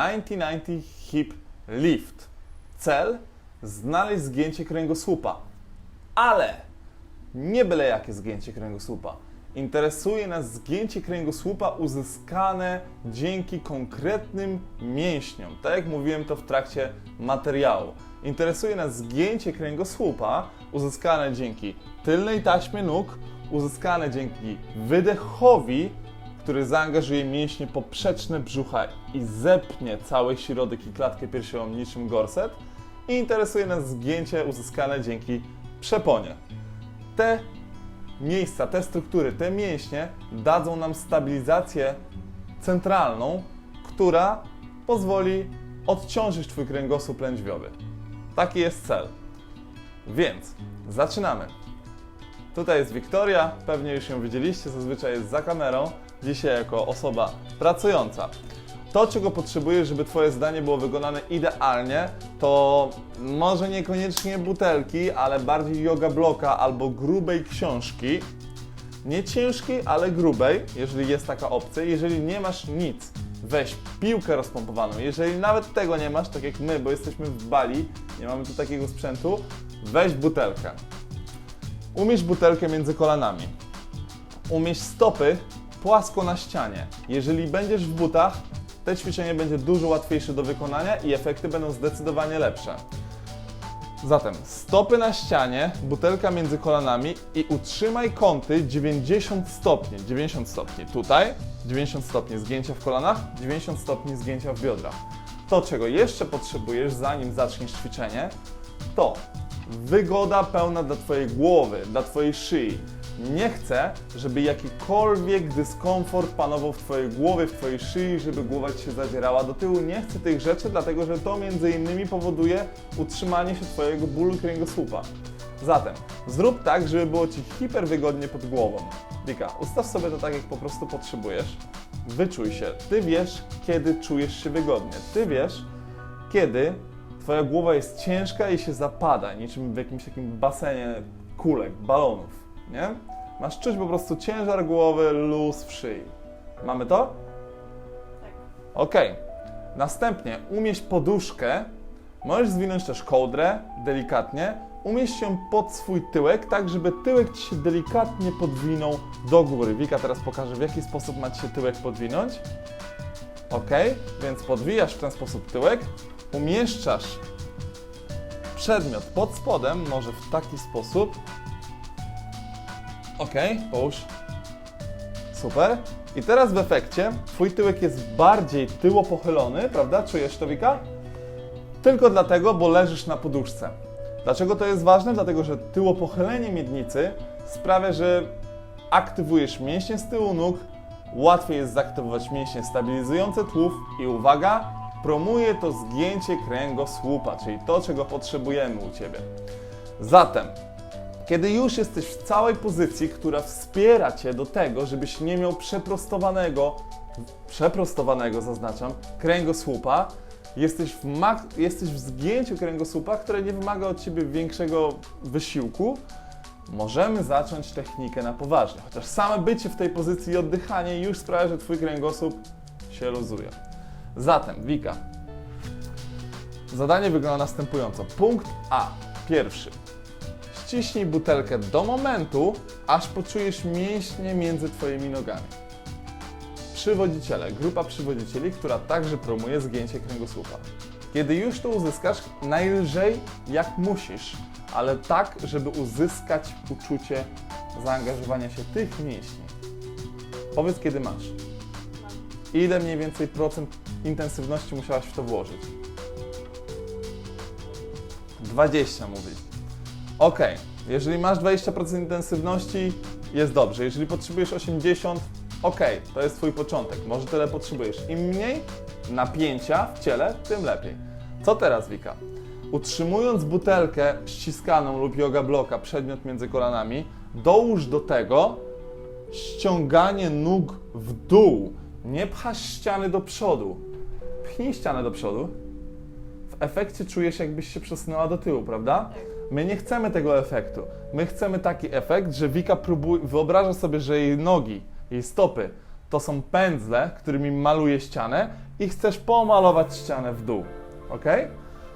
90-90 Hip Lift. Cel? Znaleźć zgięcie kręgosłupa. Ale nie byle jakie zgięcie kręgosłupa. Interesuje nas zgięcie kręgosłupa uzyskane dzięki konkretnym mięśniom. Tak jak mówiłem to w trakcie materiału. Interesuje nas zgięcie kręgosłupa uzyskane dzięki tylnej taśmie nóg, uzyskane dzięki wydechowi, który zaangażuje mięśnie poprzeczne brzucha i zepnie cały środek i klatkę piersiową niczym gorset. I interesuje nas zgięcie uzyskane dzięki przeponie. Te miejsca, te struktury, te mięśnie dadzą nam stabilizację centralną, która pozwoli odciążyć Twój kręgosłup lędźwiowy. Taki jest cel. Więc zaczynamy. Tutaj jest Wiktoria, pewnie już ją widzieliście, zazwyczaj jest za kamerą, dzisiaj jako osoba pracująca. To, czego potrzebujesz, żeby Twoje zdanie było wykonane idealnie, to może niekoniecznie butelki, ale bardziej yoga bloka albo grubej książki. Nie ciężkiej, ale grubej, jeżeli jest taka opcja. Jeżeli nie masz nic, weź piłkę rozpompowaną. Jeżeli nawet tego nie masz, tak jak my, bo jesteśmy w Bali, nie mamy tu takiego sprzętu, weź butelkę. Umieść butelkę między kolanami. Umieść stopy płasko na ścianie. Jeżeli będziesz w butach, to ćwiczenie będzie dużo łatwiejsze do wykonania i efekty będą zdecydowanie lepsze. Zatem stopy na ścianie, butelka między kolanami i utrzymaj kąty 90 stopni. 90 stopni tutaj, 90 stopni zgięcia w kolanach, 90 stopni zgięcia w biodrach. To, czego jeszcze potrzebujesz, zanim zaczniesz ćwiczenie, to wygoda pełna dla Twojej głowy, dla Twojej szyi. Nie chcę, żeby jakikolwiek dyskomfort panował w Twojej głowie, w Twojej szyi, żeby głowa Ci się zadzierała do tyłu. Nie chcę tych rzeczy, dlatego że to między innymi powoduje utrzymanie się Twojego bólu kręgosłupa. Zatem zrób tak, żeby było Ci hiper wygodnie pod głową. Wika, ustaw sobie to tak, jak po prostu potrzebujesz. Wyczuj się. Ty wiesz, kiedy czujesz się wygodnie. Ty wiesz, kiedy Twoja głowa jest ciężka i się zapada, niczym w jakimś takim basenie kulek, balonów, nie? Masz czuć po prostu ciężar głowy, luz w szyi. Mamy to? Tak. Ok. Następnie umieść poduszkę. Możesz zwinąć też kołdrę delikatnie. Umieść ją pod swój tyłek, tak żeby tyłek ci się delikatnie podwinął do góry. Wika teraz pokaże, w jaki sposób ma ci się tyłek podwinąć. Ok, więc podwijasz w ten sposób tyłek, umieszczasz przedmiot pod spodem, może w taki sposób. Ok, połóż. Super. I teraz w efekcie twój tyłek jest bardziej tyło pochylony, prawda? Czujesz to, Wika? Tylko dlatego, bo leżysz na poduszce. Dlaczego to jest ważne? Dlatego, że tyło pochylenie miednicy sprawia, że aktywujesz mięśnie z tyłu nóg, łatwiej jest zaktywować mięśnie stabilizujące tłów i uwaga, promuje to zgięcie kręgosłupa, czyli to, czego potrzebujemy u Ciebie. Zatem, kiedy już jesteś w całej pozycji, która wspiera Cię do tego, żebyś nie miał przeprostowanego, przeprostowanego zaznaczam, kręgosłupa, jesteś w, jesteś w zgięciu kręgosłupa, które nie wymaga od Ciebie większego wysiłku, możemy zacząć technikę na poważnie. Chociaż same bycie w tej pozycji i oddychanie już sprawia, że Twój kręgosłup się luzuje. Zatem, Wika, zadanie wygląda następująco. Punkt A, pierwszy. Ściśnij butelkę do momentu, aż poczujesz mięśnie między Twoimi nogami. Przywodziciele, grupa przywodzicieli, która także promuje zgięcie kręgosłupa. Kiedy już to uzyskasz, najlżej jak musisz, ale tak, żeby uzyskać uczucie zaangażowania się tych mięśni. Powiedz, kiedy masz. Ile mniej więcej procent intensywności musiałaś w to włożyć? 20 mówi. Ok, jeżeli masz 20% intensywności, jest dobrze. Jeżeli potrzebujesz 80, ok, to jest Twój początek. Może tyle potrzebujesz. Im mniej napięcia w ciele, tym lepiej. Co teraz, Wika? Utrzymując butelkę ściskaną lub yoga bloka, przedmiot między kolanami, dołóż do tego ściąganie nóg w dół. Nie pchasz ściany do przodu. Pchnij ścianę do przodu. W efekcie czujesz, jakbyś się przesunęła do tyłu, prawda? Tak. My nie chcemy tego efektu. My chcemy taki efekt, że Wika próbuje, wyobraża sobie, że jej nogi, jej stopy to są pędzle, którymi maluję ścianę i chcesz pomalować ścianę w dół. Ok?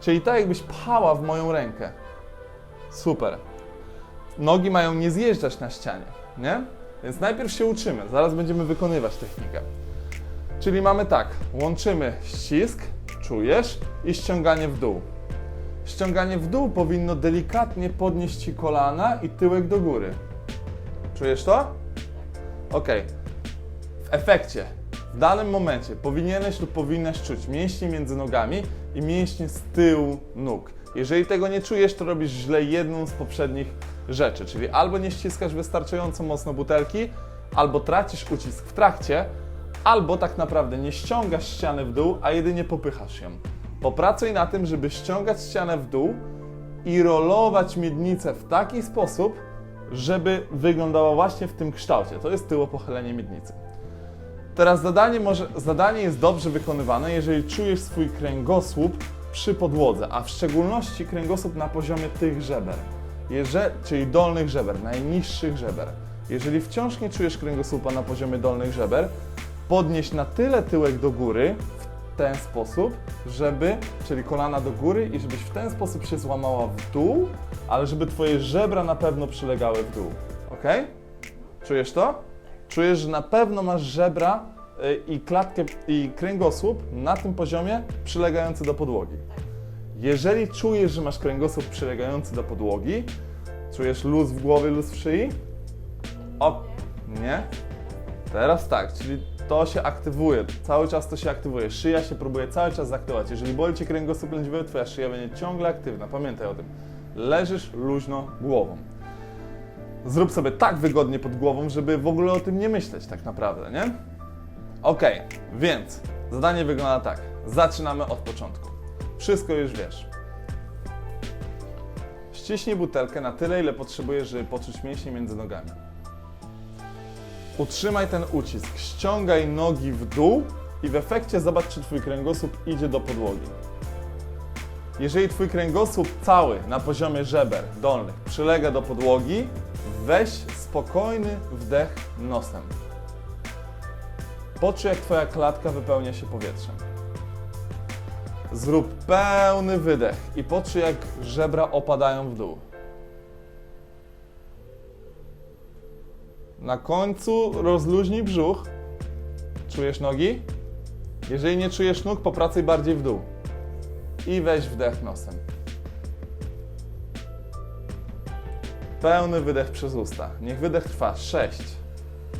Czyli tak jakbyś pchała w moją rękę. Super. Nogi mają nie zjeżdżać na ścianie, nie? Więc najpierw się uczymy, zaraz będziemy wykonywać technikę. Czyli mamy tak, łączymy ścisk, czujesz i ściąganie w dół. Ściąganie w dół powinno delikatnie podnieść ci kolana i tyłek do góry. Czujesz to? Ok. W efekcie, w danym momencie powinieneś lub powinnaś czuć mięśnie między nogami i mięśnie z tyłu nóg. Jeżeli tego nie czujesz, to robisz źle jedną z poprzednich rzeczy, czyli albo nie ściskasz wystarczająco mocno butelki, albo tracisz ucisk w trakcie, albo tak naprawdę nie ściągasz ściany w dół, a jedynie popychasz ją. Popracuj na tym, żeby ściągać ścianę w dół i rolować miednicę w taki sposób, żeby wyglądała właśnie w tym kształcie. To jest tyłopochylenie miednicy. Teraz zadanie, może, zadanie jest dobrze wykonywane, jeżeli czujesz swój kręgosłup przy podłodze, a w szczególności kręgosłup na poziomie tych żeber, Jeże, czyli dolnych żeber, najniższych żeber. Jeżeli wciąż nie czujesz kręgosłupa na poziomie dolnych żeber, podnieś na tyle tyłek do góry w ten sposób, żeby, czyli kolana do góry i żebyś w ten sposób się złamała w dół, ale żeby twoje żebra na pewno przylegały w dół. Ok? Czujesz to? Czujesz, że na pewno masz żebra y, i klatkę i kręgosłup na tym poziomie przylegający do podłogi. Jeżeli czujesz, że masz kręgosłup przylegający do podłogi, czujesz luz w głowie, luz w szyi? O, nie? Teraz tak, czyli to się aktywuje, cały czas to się aktywuje, szyja się próbuje cały czas zaktywować. Jeżeli boli Cię kręgosłup lędźwiowy, Twoja szyja będzie ciągle aktywna, pamiętaj o tym. Leżysz luźno głową. Zrób sobie tak wygodnie pod głową, żeby w ogóle o tym nie myśleć tak naprawdę, nie? Ok, więc zadanie wygląda tak. Zaczynamy od początku. Wszystko już wiesz. Ściśnij butelkę na tyle, ile potrzebujesz, żeby poczuć mięśnie między nogami. Utrzymaj ten ucisk, ściągaj nogi w dół i w efekcie zobacz, czy Twój kręgosłup idzie do podłogi. Jeżeli Twój kręgosłup cały na poziomie żeber dolnych przylega do podłogi, weź spokojny wdech nosem. Poczuj, jak Twoja klatka wypełnia się powietrzem. Zrób pełny wydech i poczuj, jak żebra opadają w dół. Na końcu rozluźnij brzuch. Czujesz nogi? Jeżeli nie czujesz nóg, popracuj bardziej w dół. I weź wdech nosem. Pełny wydech przez usta. Niech wydech trwa 6,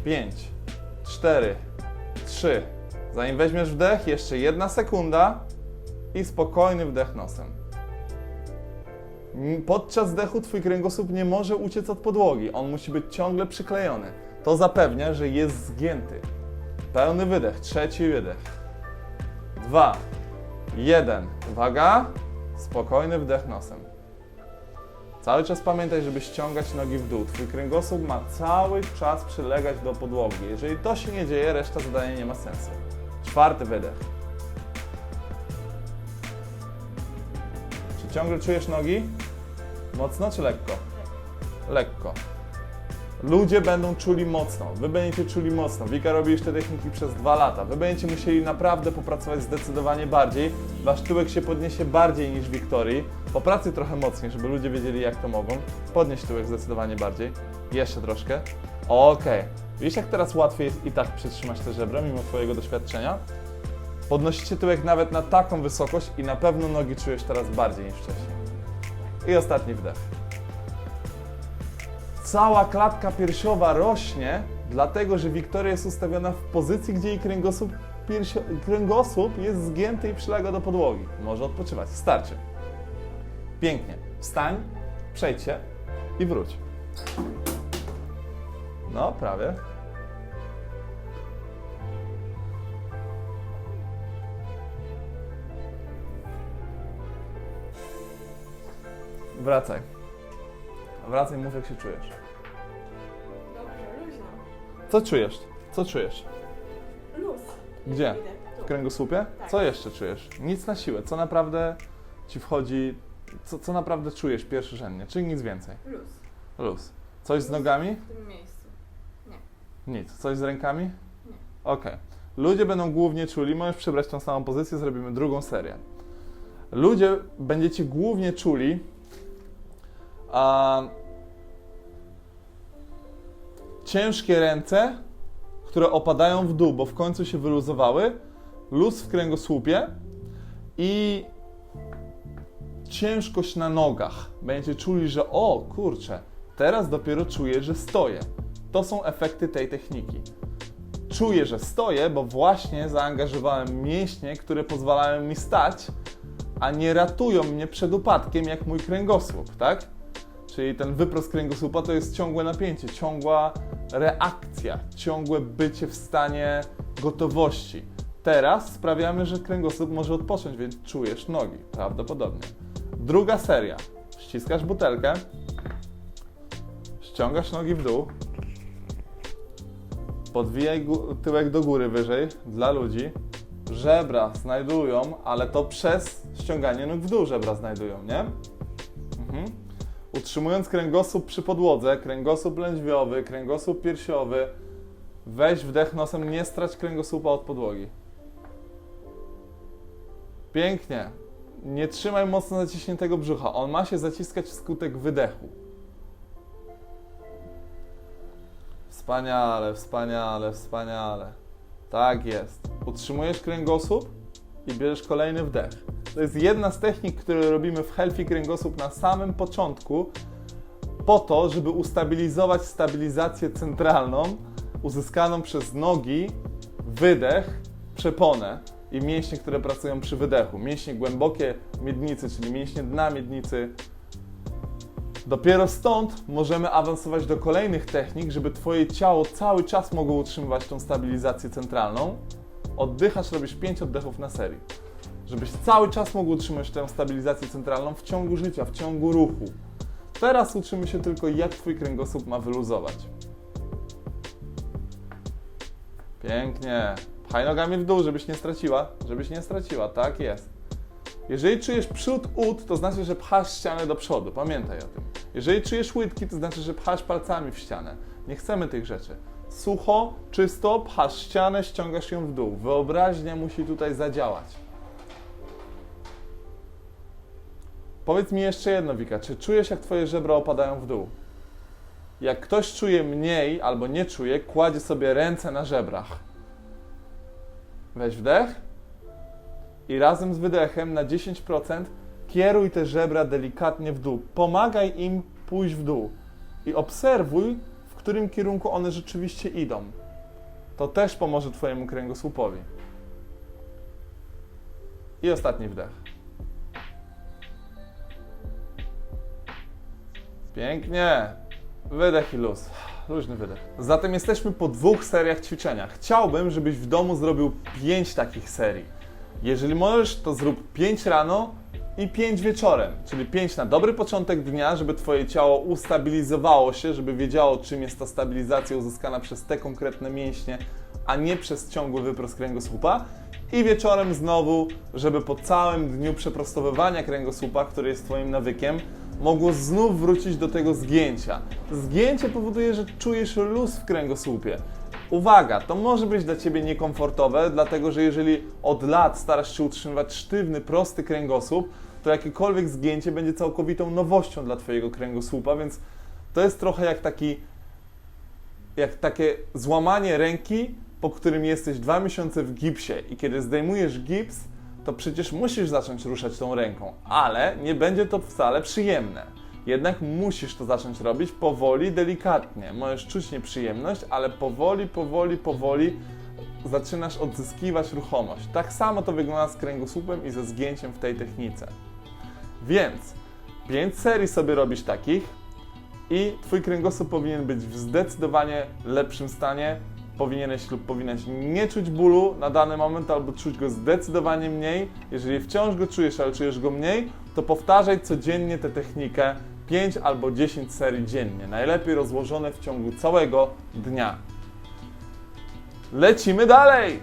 5, 4, 3. Zanim weźmiesz wdech, jeszcze jedna sekunda i spokojny wdech nosem. Podczas wdechu twój kręgosłup nie może uciec od podłogi. On musi być ciągle przyklejony. To zapewnia, że jest zgięty. Pełny wydech, trzeci wydech. Dwa, jeden. Uwaga. Spokojny wdech nosem. Cały czas pamiętaj, żeby ściągać nogi w dół. Twój kręgosłup ma cały czas przylegać do podłogi. Jeżeli to się nie dzieje, reszta zadania nie ma sensu. Czwarty wydech. Ciągle czujesz nogi? Mocno czy lekko? Lekko. Ludzie będą czuli mocno, wy będziecie czuli mocno. Wika robi już te techniki przez dwa lata. Wy będziecie musieli naprawdę popracować zdecydowanie bardziej. Wasz tyłek się podniesie bardziej niż Wiktorii. Popracuj trochę mocniej, żeby ludzie wiedzieli jak to mogą. Podnieś tyłek zdecydowanie bardziej. Jeszcze troszkę. Okej. Widzisz jak teraz łatwiej jest i tak przytrzymać te żebra mimo twojego doświadczenia? Podnosicie tyłek nawet na taką wysokość i na pewno nogi czujesz teraz bardziej niż wcześniej. I ostatni wdech. Cała klatka piersiowa rośnie, dlatego że Wiktoria jest ustawiona w pozycji, gdzie jej kręgosłup, piersio, kręgosłup jest zgięty i przylega do podłogi. Może odpoczywać. Starczy. Pięknie. Wstań, przejdź się i wróć. No, prawie. Wracaj. Wracaj, mów jak się czujesz. Dobrze, luźno. Co czujesz? Co czujesz? Luz. Gdzie? Idę. Tu. W kręgosłupie? Tak. Co jeszcze czujesz? Nic na siłę. Co naprawdę ci wchodzi? Co, co naprawdę czujesz pierwszorzędnie? Czy nic więcej? Luz. Luz. Coś z nogami? W tym miejscu. Nic. Coś z rękami? Ok. Ludzie będą głównie czuli, możesz przybrać tą samą pozycję, zrobimy drugą serię. Ludzie będziecie głównie czuli a, ciężkie ręce, które opadają w dół, bo w końcu się wyluzowały, luz w kręgosłupie i ciężkość na nogach. Będziecie czuli, że o kurczę, teraz dopiero czuję, że stoję. To są efekty tej techniki. Czuję, że stoję, bo właśnie zaangażowałem mięśnie, które pozwalają mi stać, a nie ratują mnie przed upadkiem, jak mój kręgosłup, tak? Czyli ten wyprost kręgosłupa to jest ciągłe napięcie, ciągła reakcja, ciągłe bycie w stanie gotowości. Teraz sprawiamy, że kręgosłup może odpocząć, więc czujesz nogi, prawdopodobnie. Druga seria. Ściskasz butelkę, ściągasz nogi w dół, podwijaj tyłek do góry wyżej dla ludzi. Żebra znajdują, ale to przez ściąganie nóg w dół żebra znajdują, nie? Mhm. Utrzymując kręgosłup przy podłodze, kręgosłup lędźwiowy, kręgosłup piersiowy, weź wdech nosem, nie strać kręgosłupa od podłogi. Pięknie. Nie trzymaj mocno zaciśniętego brzucha. On ma się zaciskać wskutek wydechu. Wspaniale, wspaniale, wspaniale. Tak jest. Utrzymujesz kręgosłup i bierzesz kolejny wdech. To jest jedna z technik, które robimy w Healthy Kręgosłup na samym początku, po to, żeby ustabilizować stabilizację centralną uzyskaną przez nogi, wydech, przeponę i mięśnie, które pracują przy wydechu. Mięśnie głębokie miednicy, czyli mięśnie dna miednicy. Dopiero stąd możemy awansować do kolejnych technik, żeby Twoje ciało cały czas mogło utrzymywać tą stabilizację centralną. Oddychasz, robisz 5 oddechów na serii. Żebyś cały czas mógł utrzymać tę stabilizację centralną w ciągu życia, w ciągu ruchu. Teraz uczymy się tylko, jak Twój kręgosłup ma wyluzować. Pięknie. Pchaj nogami w dół, żebyś nie straciła. Żebyś nie straciła, tak jest. Jeżeli czujesz przód ud, to znaczy, że pchasz ścianę do przodu. Pamiętaj o tym. Jeżeli czujesz łydki, to znaczy, że pchasz palcami w ścianę. Nie chcemy tych rzeczy. Sucho, czysto, pchasz ścianę, ściągasz ją w dół. Wyobraźnia musi tutaj zadziałać. Powiedz mi jeszcze jedno, Wika. Czy czujesz, jak twoje żebra opadają w dół? Jak ktoś czuje mniej albo nie czuje, kładzie sobie ręce na żebrach. Weź wdech i razem z wydechem na 10% kieruj te żebra delikatnie w dół. Pomagaj im pójść w dół i obserwuj, którym kierunku one rzeczywiście idą. To też pomoże Twojemu kręgosłupowi. I ostatni wdech. Pięknie. Wydech i luz. Luźny wydech. Zatem jesteśmy po dwóch seriach ćwiczenia. Chciałbym, żebyś w domu zrobił pięć takich serii. Jeżeli możesz, to zrób 5 rano i 5 wieczorem, czyli 5 na dobry początek dnia, żeby Twoje ciało ustabilizowało się, żeby wiedziało, czym jest ta stabilizacja uzyskana przez te konkretne mięśnie, a nie przez ciągły wyprost kręgosłupa. I wieczorem znowu, żeby po całym dniu przeprostowywania kręgosłupa, który jest Twoim nawykiem, mogło znów wrócić do tego zgięcia. Zgięcie powoduje, że czujesz luz w kręgosłupie. Uwaga, to może być dla Ciebie niekomfortowe, dlatego że jeżeli od lat starasz się utrzymywać sztywny, prosty kręgosłup, to jakiekolwiek zgięcie będzie całkowitą nowością dla Twojego kręgosłupa, więc to jest trochę jak taki, jak takie złamanie ręki, po którym jesteś dwa miesiące w gipsie i kiedy zdejmujesz gips, to przecież musisz zacząć ruszać tą ręką, ale nie będzie to wcale przyjemne. Jednak musisz to zacząć robić powoli, delikatnie. Możesz czuć nieprzyjemność, ale powoli, powoli, powoli zaczynasz odzyskiwać ruchomość. Tak samo to wygląda z kręgosłupem i ze zgięciem w tej technice. Więc 5 serii sobie robisz takich i Twój kręgosłup powinien być w zdecydowanie lepszym stanie. Powinieneś lub powinnaś nie czuć bólu na dany moment, albo czuć go zdecydowanie mniej. Jeżeli wciąż go czujesz, ale czujesz go mniej, to powtarzaj codziennie tę technikę 5 albo 10 serii dziennie. Najlepiej rozłożone w ciągu całego dnia. Lecimy dalej!